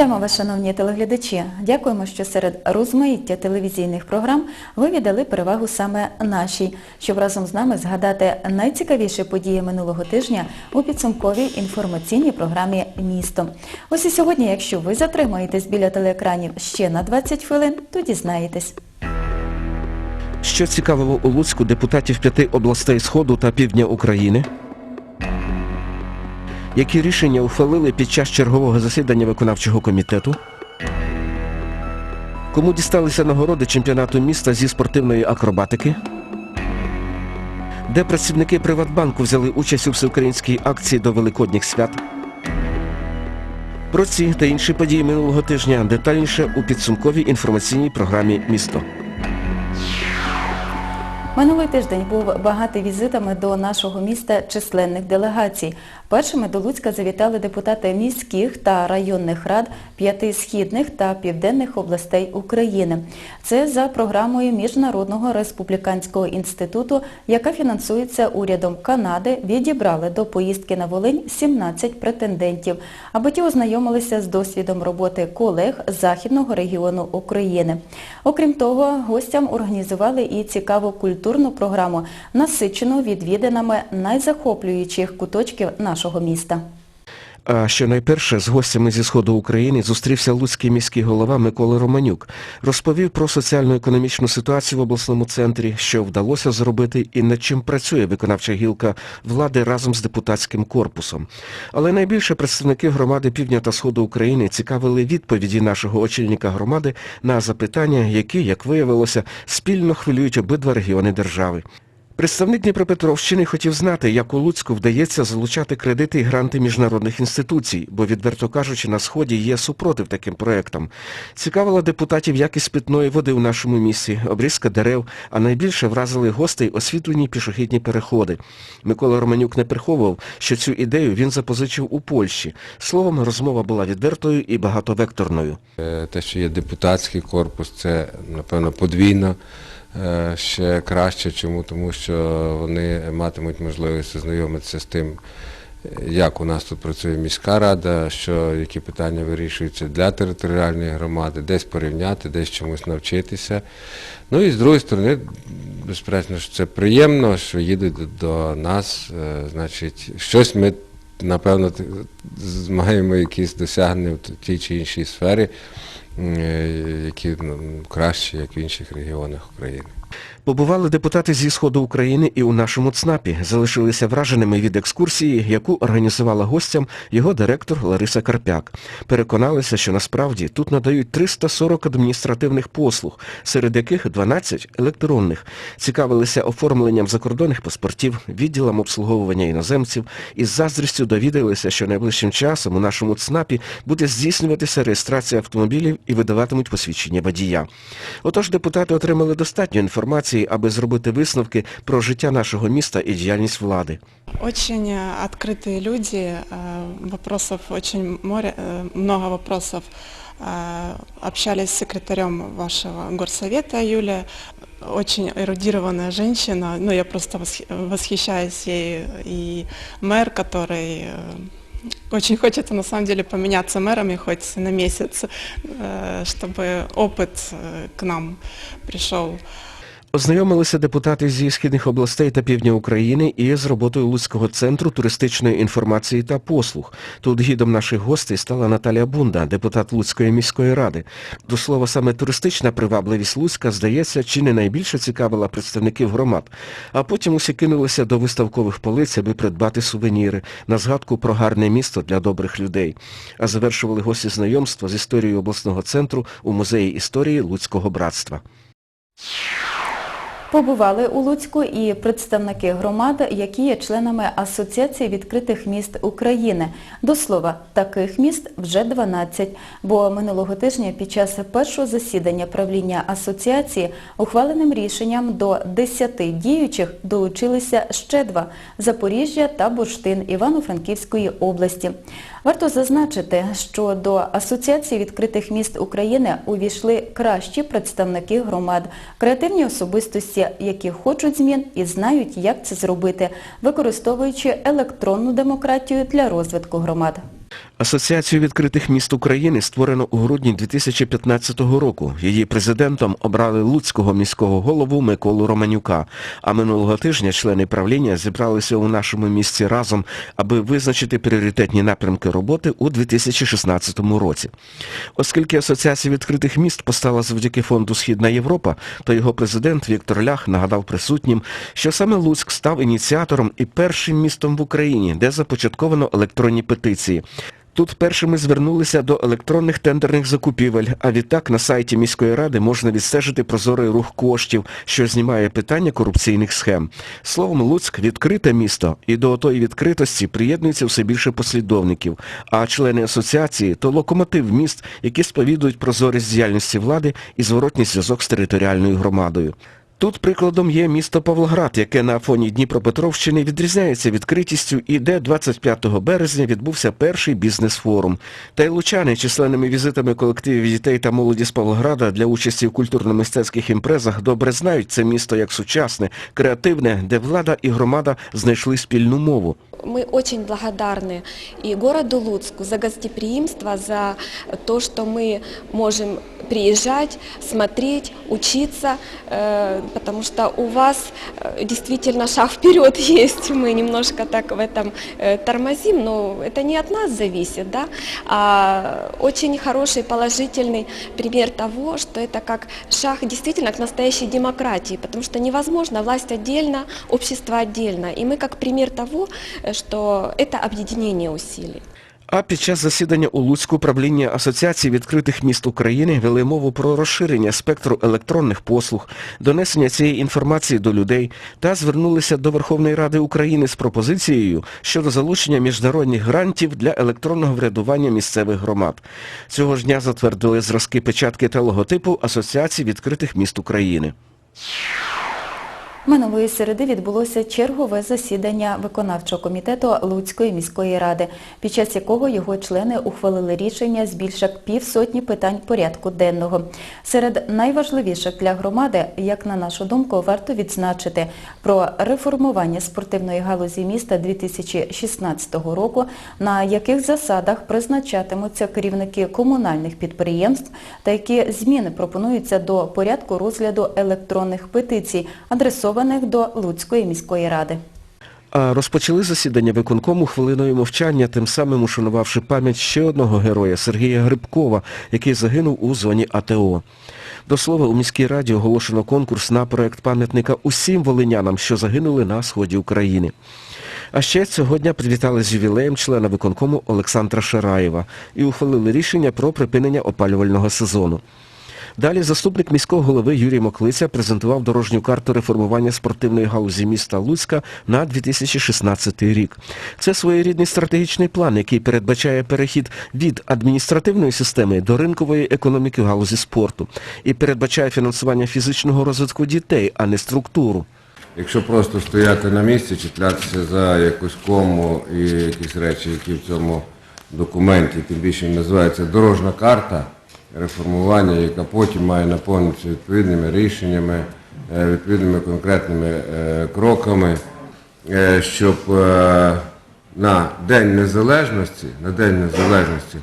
Вітаємо вас, шановні телеглядачі. Дякуємо, що серед розмаїття телевізійних програм ви віддали перевагу саме нашій, щоб разом з нами згадати найцікавіші події минулого тижня у підсумковій інформаційній програмі «Місто». Ось і сьогодні, якщо ви затримаєтесь біля телеекранів ще на 20 хвилин, то дізнаєтесь. Що цікавило у Луцьку депутатів п'яти областей Сходу та Півдня України? Які рішення ухвалили під час чергового засідання виконавчого комітету? Кому дісталися нагороди чемпіонату міста зі спортивної акробатики? Де працівники Приватбанку взяли участь у всеукраїнській акції до Великодніх свят? Про ці та інші події минулого тижня детальніше у підсумковій інформаційній програмі «Місто». Минулий тиждень був багатий візитами до нашого міста численних делегацій. Першими до Луцька завітали депутати міських та районних рад п'яти східних та південних областей України. Це за програмою Міжнародного республіканського інституту, яка фінансується урядом Канади, відібрали до поїздки на Волинь 17 претендентів, аби ті ознайомилися з досвідом роботи колег Західного регіону України. Окрім того, гостям організували і цікаву культурну програму, насичену відвідинами найзахоплюючих куточків нашого міста. А що найперше з гостями зі Сходу України зустрівся луцький міський голова Микола Романюк. Розповів про соціально-економічну ситуацію в обласному центрі, що вдалося зробити і над чим працює виконавча гілка влади разом з депутатським корпусом. Але найбільше представники громади Півдня та Сходу України цікавили відповіді нашого очільника громади на запитання, які, як виявилося, спільно хвилюють обидва регіони держави. Представник Дніпропетровщини хотів знати, як у Луцьку вдається залучати кредити і гранти міжнародних інституцій, бо, відверто кажучи, на Сході є супротив таким проектам. Цікавила депутатів якість питної води у нашому місті, обрізка дерев, а найбільше вразили гостей освітлені пішохідні переходи. Микола Романюк не приховував, що цю ідею він запозичив у Польщі. Словом, розмова була відвертою і багатовекторною. Е, Те, що є депутатський корпус, це, напевно, подвійно е, ще краще. Чому? Тому що вони матимуть можливість ознайомитися з тим, е, як у нас тут працює міська рада, що які питання вирішуються для територіальної громади, десь порівняти, десь чомусь навчитися. Ну і з другої сторони, безперечно, що це приємно, що їдуть до, нас, е, значить, щось ми, напевно, маємо якісь досягнення в тій чи іншій сфері, е, які ну, кращі, як в інших регіонах України. Побували депутати зі Сходу України і у нашому ЦНАПі. Залишилися враженими від екскурсії, яку організувала гостям його директор Лариса Карпяк. Переконалися, що насправді тут надають 340 адміністративних послуг, серед яких 12 електронних. Цікавилися оформленням закордонних паспортів, відділом обслуговування іноземців і з заздрістю довідалися, що найближчим часом у нашому ЦНАПі буде здійснюватися реєстрація автомобілів і видаватимуть посвідчення водія. Отож, депутати отримали достатньо інформації, аби зробити висновки про життя нашого міста і діяльність влади. Очень э, открытые люди, э, вопросов очень море, э, много вопросов. Э, Общались с секретарем вашего горсовета Юлия, очень эрудированная женщина, ну я просто восхи- восхищаюсь ей, и мэр, который э, очень хочет на самом деле поменяться мэрами хоть на месяц, э, чтобы опыт э, к нам пришел. Ознайомилися депутати зі східних областей та півдня України і з роботою Луцького центру туристичної інформації та послуг. Тут гідом наших гостей стала Наталія Бунда, депутат Луцької міської ради. До слова, саме туристична привабливість Луцька, здається, чи не найбільше цікавила представників громад. А потім усі кинулися до виставкових полиць, аби придбати сувеніри на згадку про гарне місто для добрих людей. А завершували гості знайомства з історією обласного центру у музеї історії Луцького братства. Побували у Луцьку і представники громад, які є членами Асоціації відкритих міст України. До слова, таких міст вже 12, бо минулого тижня під час першого засідання правління асоціації ухваленим рішенням до 10 діючих долучилися ще два – Запоріжжя та Бурштин Івано-Франківської області. Варто зазначити, що до Асоціації відкритих міст України увійшли кращі представники громад, креативні особистості, які хочуть змін і знають, як це зробити, використовуючи електронну демократію для розвитку громад. Асоціацію відкритих міст України створено у грудні 2015 року. Її президентом обрали Луцького міського голову Миколу Романюка. А минулого тижня члени правління зібралися у нашому місті разом, аби визначити пріоритетні напрямки роботи у 2016 році. Оскільки Асоціація відкритих міст постала завдяки фонду Східна Європа, то його президент Віктор Лях нагадав присутнім, що саме Луцьк став ініціатором і першим містом в Україні, де започатковано електронні петиції. Тут першими звернулися до електронних тендерних закупівель, а відтак на сайті міської ради можна відстежити прозорий рух коштів, що знімає питання корупційних схем. Словом, Луцьк відкрите місто, і до отої відкритості приєднується все більше послідовників. А члени асоціації то локомотив міст, які сповідують прозорість діяльності влади і зворотній зв'язок з територіальною громадою. Тут прикладом є місто Павлоград, яке на фоні Дніпропетровщини відрізняється відкритістю і де 25 березня відбувся перший бізнес-форум. Та й лучани численними візитами колективів дітей та молоді з Павлограда для участі в культурно-мистецьких імпрезах добре знають це місто як сучасне, креативне, де влада і громада знайшли спільну мову. Мы очень благодарны и городу Луцку за гостеприимство, за то, что мы можем приезжать, смотреть, учиться, э, потому что у вас э, действительно шаг вперед есть. Мы немножко так в этом э, тормозим, но это не от нас зависит, да, а очень хороший положительный пример того, что это как шаг действительно к настоящей демократии, потому что невозможно власть отдельно, общество отдельно. И мы как пример того, что это объединение усилий. А під час засідання у Луцьку правління Асоціації відкритих міст України вели мову про розширення спектру електронних послуг, донесення цієї інформації до людей та звернулися до Верховної Ради України з пропозицією щодо залучення міжнародних грантів для електронного врядування місцевих громад. Цього ж дня затвердили зразки печатки та логотипу Асоціації відкритих міст України. Минулої середи відбулося чергове засідання виконавчого комітету Луцької міської ради, під час якого його члени ухвалили рішення з більше півсотні питань порядку денного. Серед найважливіших для громади, як на нашу думку, варто відзначити про реформування спортивної галузі міста 2016 року, на яких засадах призначатимуться керівники комунальних підприємств та які зміни пропонуються до порядку розгляду електронних петицій, адресованих до Луцької міської ради. Розпочали засідання виконкому хвилиною мовчання, тим самим ушанувавши пам'ять ще одного героя Сергія Грибкова, який загинув у зоні АТО. До слова, у міській раді оголошено конкурс на проект пам'ятника усім волинянам, що загинули на сході України. А ще цього дня привітали з ювілеєм члена виконкому Олександра Шараєва і ухвалили рішення про припинення опалювального сезону. Далі заступник міського голови Юрій Моклиця презентував дорожню карту реформування спортивної галузі міста Луцька на 2016 рік. Це своєрідний стратегічний план, який передбачає перехід від адміністративної системи до ринкової економіки в галузі спорту і передбачає фінансування фізичного розвитку дітей, а не структуру. Якщо просто стояти на місці, чіплятися за якусь кому і якісь речі, які в цьому документі, тим більше називається дорожна карта реформування, яка потім має наповнитися відповідними рішеннями, е, відповідними конкретними е, кроками, е, щоб на День Незалежності, на День Незалежності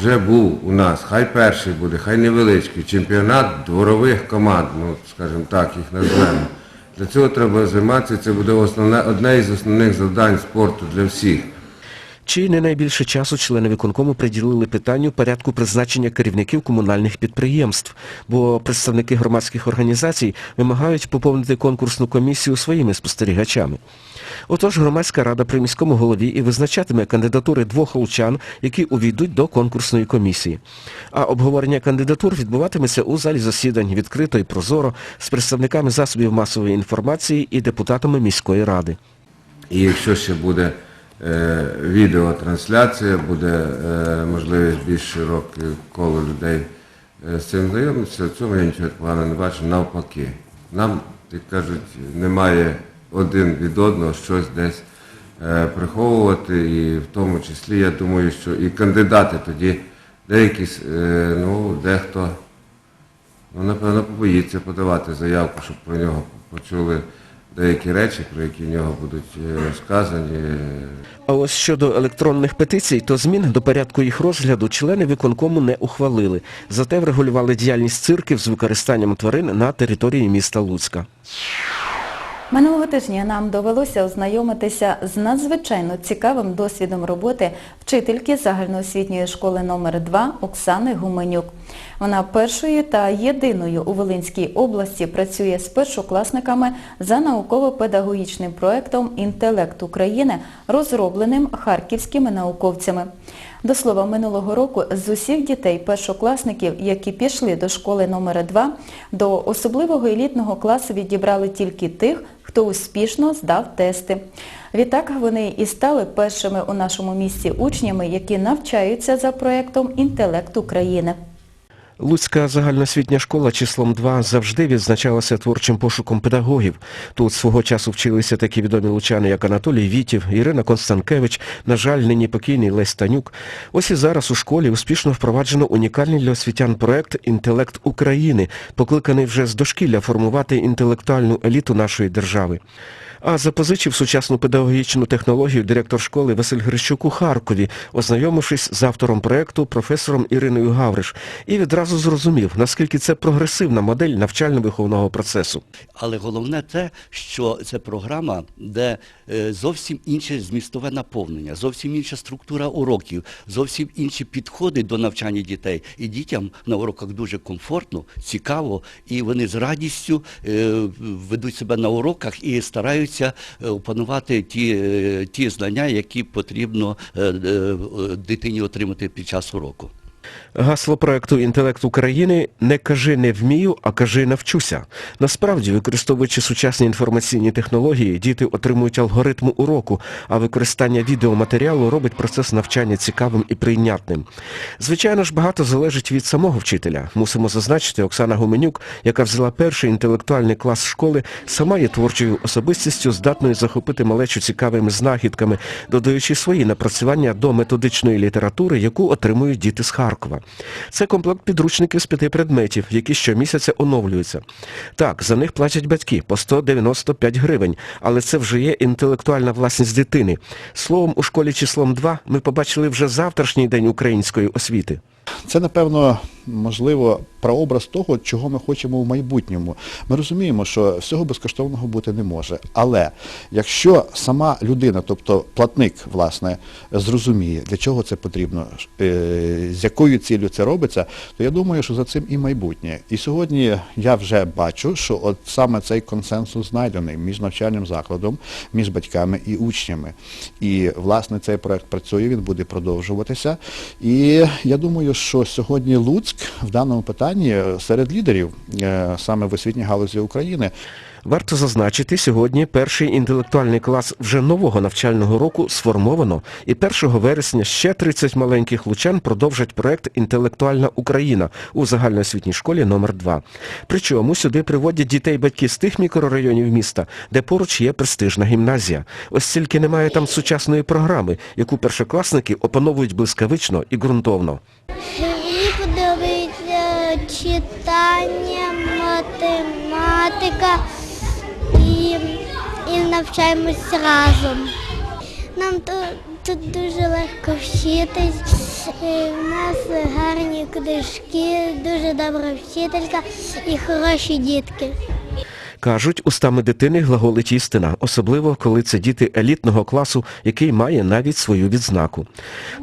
вже був у нас, хай перший буде, хай невеличкий, чемпіонат дворових команд, ну, скажімо так, їх назвемо. Для цього треба займатися, це буде основне, одне із основних завдань спорту для всіх. Чи не найбільше часу члени виконкому приділили питанню порядку призначення керівників комунальних підприємств, бо представники громадських організацій вимагають поповнити конкурсну комісію своїми спостерігачами. Отож, громадська рада при міському голові і визначатиме кандидатури двох лучан, які увійдуть до конкурсної комісії. А обговорення кандидатур відбуватиметься у залі засідань відкрито і прозоро з представниками засобів масової інформації і депутатами міської ради. І якщо ще буде відеотрансляція, буде е, можливість більш широке коло людей е, з цим знайомитися, в цьому я нічого поганого не бачу. Навпаки, нам, як кажуть, немає один від одного щось десь е, приховувати, і в тому числі, я думаю, що і кандидати тоді деякі, е, ну, дехто Ну, напевно, побоїться подавати заявку, щоб про нього почули деякі речі, про які в нього будуть е, сказані. А ось щодо електронних петицій, то змін до порядку їх розгляду члени виконкому не ухвалили. Зате врегулювали діяльність цирків з використанням тварин на території міста Луцька. Минулого тижня нам довелося ознайомитися з надзвичайно цікавим досвідом роботи вчительки загальноосвітньої школи номер 2 Оксани Гуменюк. Вона першою та єдиною у Волинській області працює з першокласниками за науково-педагогічним проєктом «Інтелект України», розробленим харківськими науковцями. До слова, минулого року з усіх дітей першокласників, які пішли до школи номер 2 до особливого елітного класу відібрали тільки тих, хто успішно здав тести. Відтак вони і стали першими у нашому місті учнями, які навчаються за проєктом «Інтелект України». Луцька загальноосвітня школа числом 2 завжди відзначалася творчим пошуком педагогів. Тут свого часу вчилися такі відомі лучани, як Анатолій Вітів, Ірина Констанкевич, на жаль, нині покійний Лесь Танюк. Ось і зараз у школі успішно впроваджено унікальний для освітян проект «Інтелект України», покликаний вже з дошкілля формувати інтелектуальну еліту нашої держави. А запозичив сучасну педагогічну технологію директор школи Василь Грищук у Харкові, ознайомившись з автором проекту професором Іриною Гавриш, і відразу зрозумів, наскільки це прогресивна модель навчально-виховного процесу. Але головне те, що це програма, де е, зовсім інше змістове наповнення, зовсім інша структура уроків, зовсім інші підходи до навчання дітей. І дітям на уроках дуже комфортно, цікаво, і вони з радістю е, ведуть себе на уроках і стараються е, опанувати ті, е, ті знання, які потрібно е, дитині отримати під час уроку. Гасло проекту «Інтелект України» не кажи не вмію, а кажи навчуся. Насправді, використовуючи сучасні інформаційні технології, діти отримують алгоритм уроку, а використання відеоматеріалу робить процес навчання цікавим і прийнятним. Звичайно ж, багато залежить від самого вчителя. Мусимо зазначити, Оксана Гуменюк, яка взяла перший інтелектуальний клас школи, сама є творчою особистістю, здатною захопити малечу цікавими знахідками, додаючи свої напрацювання до методичної літератури, яку отримують діти з Харкова. Це комплект підручників з п'яти предметів, які щомісяця оновлюються. Так, за них платять батьки по 195 гривень, але це вже є інтелектуальна власність дитини. Словом, у школі числом 2 ми побачили вже завтрашній день української освіти. Це, напевно, можливо, прообраз того, чого ми хочемо в майбутньому. Ми розуміємо, що всього безкоштовного бути не може. Але якщо сама людина, тобто платник, власне, зрозуміє, для чого це потрібно, е, з якою цілею це робиться, то я думаю, що за цим і майбутнє. І сьогодні я вже бачу, що от саме цей консенсус знайдений між навчальним закладом, між батьками і учнями. І, власне, цей проект працює, він буде продовжуватися. І я думаю, що сьогодні Луцьк в даному питанні серед лідерів е, саме в освітній галузі України. Варто зазначити, сьогодні перший інтелектуальний клас вже нового навчального року сформовано, і 1 вересня ще 30 маленьких лучан продовжать проект «Інтелектуальна Україна» у загальноосвітній школі номер 2 Причому сюди приводять дітей батьки з тих мікрорайонів міста, де поруч є престижна гімназія. Ось тільки немає там сучасної програми, яку першокласники опановують блискавично і ґрунтовно. Читання, математика і, і навчаємось разом. Нам тут, тут дуже легко вчитись. е, У нас гарні книжки, дуже добра вчителька і хороші дітки. Кажуть, устами дитини глаголить істина, особливо коли це діти елітного класу, який має навіть свою відзнаку.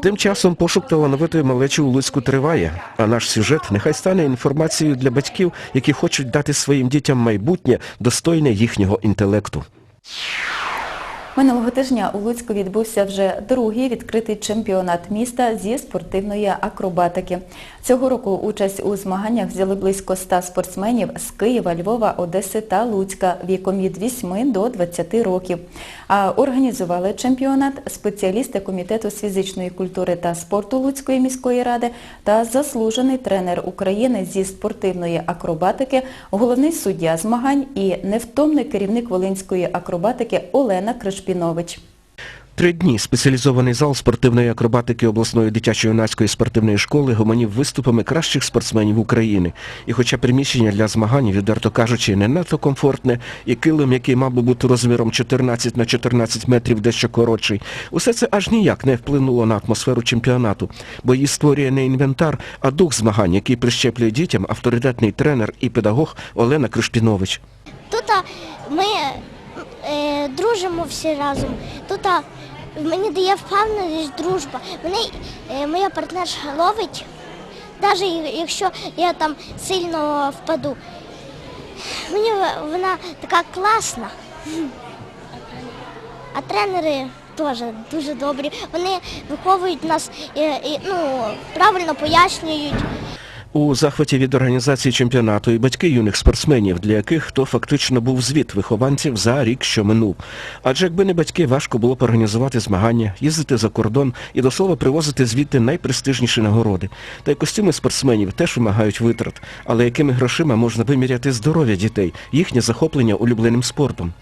Тим часом пошук талановитої малечі у Луцьку триває, а наш сюжет нехай стане інформацією для батьків, які хочуть дати своїм дітям майбутнє, достойне їхнього інтелекту. Минулого тижня у Луцьку відбувся вже другий відкритий чемпіонат міста зі спортивної акробатики. Цього року участь у змаганнях взяли близько 100 спортсменів з Києва, Львова, Одеси та Луцька віком від 8 до 20 років. Організували чемпіонат спеціалісти Комітету з фізичної культури та спорту Луцької міської ради та заслужений тренер України зі спортивної акробатики, головний суддя змагань і невтомний керівник Волинської акробатики Олена Кришпінович. Три дні спеціалізований зал спортивної акробатики обласної дитячо-юнацької спортивної школи гомонів виступами кращих спортсменів України. І хоча приміщення для змагань, відверто кажучи, не надто комфортне, і килим, який мав би бути розміром 14 на 14 метрів дещо коротший, усе це аж ніяк не вплинуло на атмосферу чемпіонату, бо її створює не інвентар, а дух змагань, який прищеплює дітям авторитетний тренер і педагог Олена Криштінович. Тут ми е, дружимо всі разом. Тут мені дає впевненість дружба. Мене е, моя партнерша ловить, навіть якщо я там сильно впаду. Мені вона така класна. А тренери теж дуже добрі. Вони виховують нас і, і, ну, правильно пояснюють. У захваті від організації чемпіонату і батьки юних спортсменів, для яких то фактично був звіт вихованців за рік, що минув. Адже якби не батьки, важко було б організувати змагання, їздити за кордон і до слова привозити звідти найпрестижніші нагороди. Та й костюми спортсменів теж вимагають витрат. Але якими грошима можна виміряти здоров'я дітей, їхнє захоплення улюбленим спортом?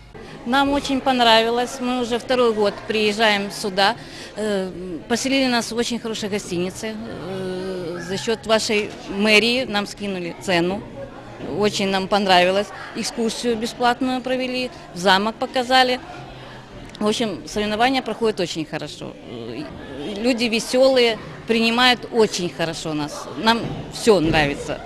Нам очень понравилось. Мы уже второй год приезжаем сюда. Э, Поселили нас в очень хорошей гостинице. Э, За счет вашей мэрии нам скинули цену. Очень нам понравилось. Экскурсию бесплатную провели, в замок показали. В общем, соревнования проходят очень хорошо. Э, Люди веселые, принимают очень хорошо нас. Нам все нравится.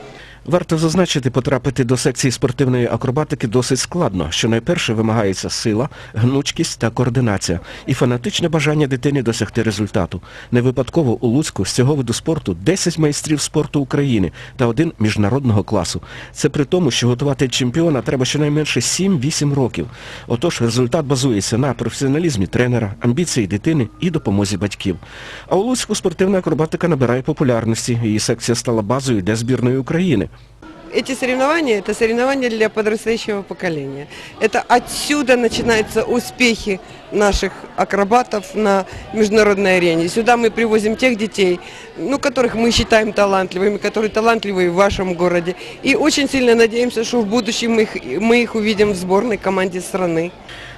Варто зазначити, потрапити до секції спортивної акробатики досить складно, що найперше вимагається сила, гнучкість та координація і фанатичне бажання дитини досягти результату. Не випадково у Луцьку з цього виду спорту 10 майстрів спорту України та один міжнародного класу. Це при тому, що готувати чемпіона треба щонайменше 7-8 років. Отож, результат базується на професіоналізмі тренера, амбіції дитини і допомозі батьків. А у Луцьку спортивна акробатика набирає популярності. Її секція стала базою для збірної України. Эти соревнования – это соревнования для подрастающего поколения. Это отсюда начинаются успехи наших акробатов на международной арене. Сюда мы привозим тех детей, ну, которых мы считаем талантливыми, которые талантливые в вашем городе. И очень сильно надеемся, что в будущем мы их, мы их увидим в сборной команде страны.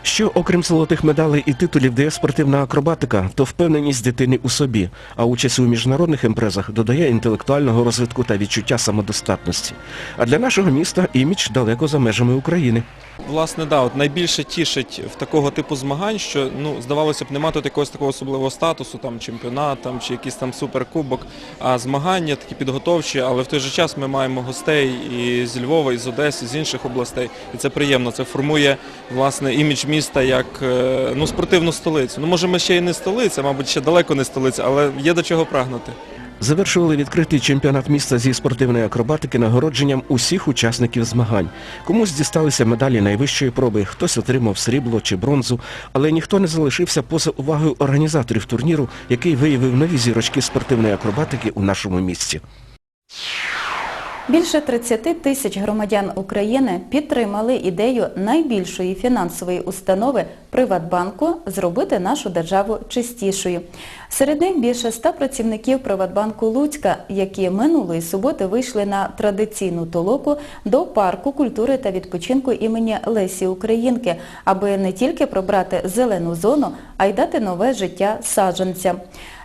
Що, окрім золотих медалей і титулів, дає спортивна акробатика, то впевненість дитини у собі, а участь у міжнародних імпрезах додає інтелектуального розвитку та відчуття самодостатності. А для нашого міста імідж далеко за межами України. Власне, да, от найбільше тішить в такого типу змагань, що ну здавалося б, нема тут якогось такого особливого статусу, там чемпіонат, там чи якийсь там суперкубок. А змагання такі підготовчі, але в той же час ми маємо гостей і з Львова, і з Одеси, з інших областей. І це приємно. Це формує власне імідж міста як е, ну спортивну столицю. Ну може, ми ще й не столиця, мабуть, ще далеко не столиця, але є до чого прагнути. Завершували відкритий чемпіонат міста зі спортивної акробатики нагородженням усіх учасників змагань. Комусь дісталися медалі найвищої проби, хтось отримав срібло чи бронзу, але ніхто не залишився поза увагою організаторів турніру, який виявив нові зірочки спортивної акробатики у нашому місті. Більше 30 тисяч громадян України підтримали ідею найбільшої фінансової установи Приватбанку зробити нашу державу чистішою. Серед них більше 100 працівників Приватбанку Луцька, які минулої суботи вийшли на традиційну толоку до парку культури та відпочинку імені Лесі Українки, аби не тільки пробрати зелену зону, а й дати нове життя саджанцям.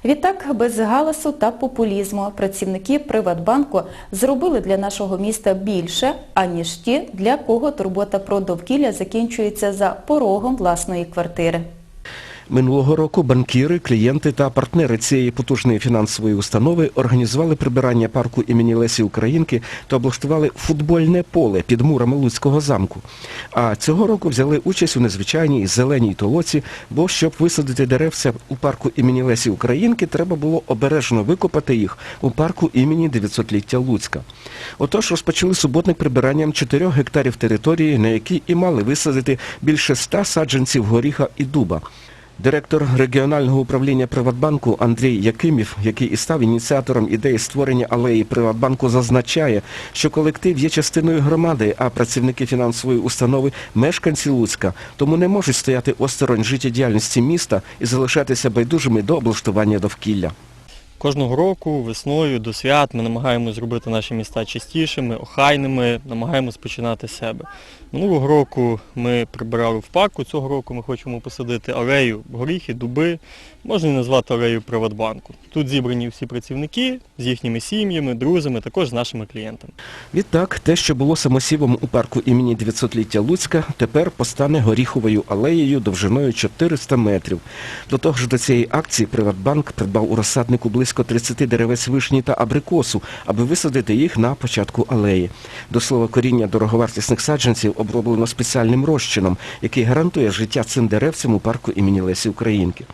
Відтак, без галасу та популізму працівники Приватбанку зробили для нашого міста більше, аніж ті, для кого турбота про довкілля закінчується за порогом власної квартири. Минулого року банкіри, клієнти та партнери цієї потужної фінансової установи організували прибирання парку імені Лесі Українки та облаштували футбольне поле під мурами Луцького замку. А цього року взяли участь у незвичайній зеленій толоці, бо щоб висадити деревця у парку імені Лесі Українки, треба було обережно викопати їх у парку імені 900-ліття Луцька. Отож розпочали суботник прибиранням 4 гектарів території, на якій і мали висадити більше 100 саджанців горіха і дуба. Директор регіонального управління Приватбанку Андрій Якимів, який і став ініціатором ідеї створення алеї Приватбанку, зазначає, що колектив є частиною громади, а працівники фінансової установи – мешканці Луцька, тому не можуть стояти осторонь життєдіяльності міста і залишатися байдужими до облаштування довкілля. Кожного року весною до свят ми намагаємося зробити наші міста чистішими, охайними, намагаємось починати себе. Минулого року ми прибирали в парку, цього року ми хочемо посадити алею горіхи, дуби, можна і назвати алею Приватбанку. Тут зібрані всі працівники з їхніми сім'ями, друзями, також з нашими клієнтами. Відтак, те, що було самосівом у парку імені 900-ліття Луцька, тепер постане горіховою алеєю довжиною 400 метрів. До того ж, до цієї акції Приватбанк придбав у розсаднику близько 30 деревець вишні та абрикосу, аби висадити їх на початку алеї. До слова, коріння дороговартісних саджанців оброблено спеціальним розчином, який гарантує життя цим деревцям у парку імені Лесі Українки.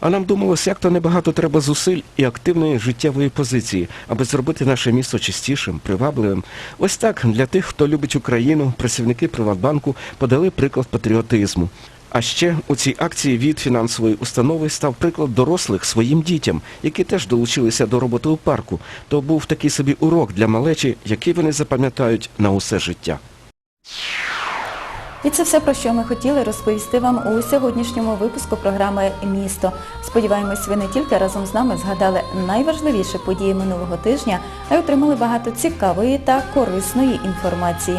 А нам думалось, як то небагато треба зусиль і активної життєвої позиції, аби зробити наше місто чистішим, привабливим. Ось так, для тих, хто любить Україну, працівники Приватбанку подали приклад патріотизму. А ще у цій акції від фінансової установи став приклад дорослих своїм дітям, які теж долучилися до роботи у парку. То був такий собі урок для малечі, який вони запам'ятають на усе життя. І це все, про що ми хотіли розповісти вам у сьогоднішньому випуску програми Місто. Сподіваємось, ви не тільки разом з нами згадали найважливіші події минулого тижня, а й отримали багато цікавої та корисної інформації.